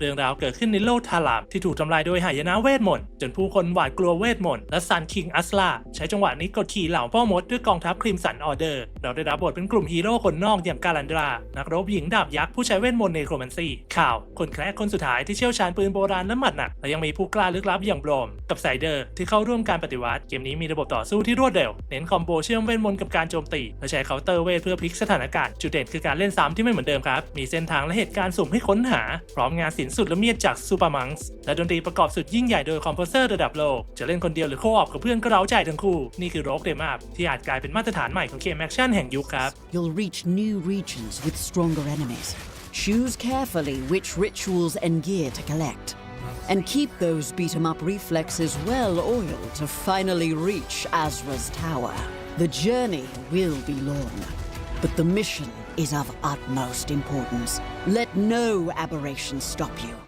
เรื่องราวเกิดขึ้นในโลกทารามที่ถูกทำลายโดยหายนะเวทมนต์จนผู้คนหวาดกลัวเวทมนต์และซันคิงอัสลาใช้จังหวะนี้กดขี่เหล่าพ่อมดด้วยกองทัพครีมสันออเดอร์ เราได้รับบทเป็นกลุ่มฮีโร่คนนอกอย่างกาลันดรา นักรบหญิงดาบยักษ์ผู้ใช้เวทมนต์ในโครแมนซีข่าว คนแคร์คนสุดท้ายที่เชี่ยวชาญปืนโบราณและหมัดหนักและยังมีผู้กล้าลึกลับอย่างบรอมกับไซเดอร์ที่เข้าร่วมการปฏิวัติเกมนี้มีระบบต่อสู้ที่รวดเร็วเน้นคอมโบเชื่อมเวทมนต์กับการโจมตีและใช้เคาน์เตอร์เวทเพื่อพลิกสถานการณ์จุดเด่นคือการเล่นซ้ำที่ไม่เหมือนเดิมครับมีเส้นทางและเหตุการณ์สุ่มให้ค้นหาพร้อมงานศิลสุดละเมียดจากซูเปอร์มังส์และดนตรีประกอบสุดยิ่งใหญ่โดยคอมโพเซอร์ระดับโลก จะเล่นคนเดียวหรือโคออปกับเพื่อนก็เร้าใจทั้งคู่ นี่คือโรกเดมาที่อาจกลายเป็นมาตรฐานใหม่ของเกมแอคชั่นแห่งยุคครับ You'll reach new regions with stronger enemies. Choose carefully which rituals and gear to collect. And keep those beat 'em up reflexes well oiled to finally reach Azra's tower. The journey will be long, but the mission is of utmost importance. Let no aberration stop you.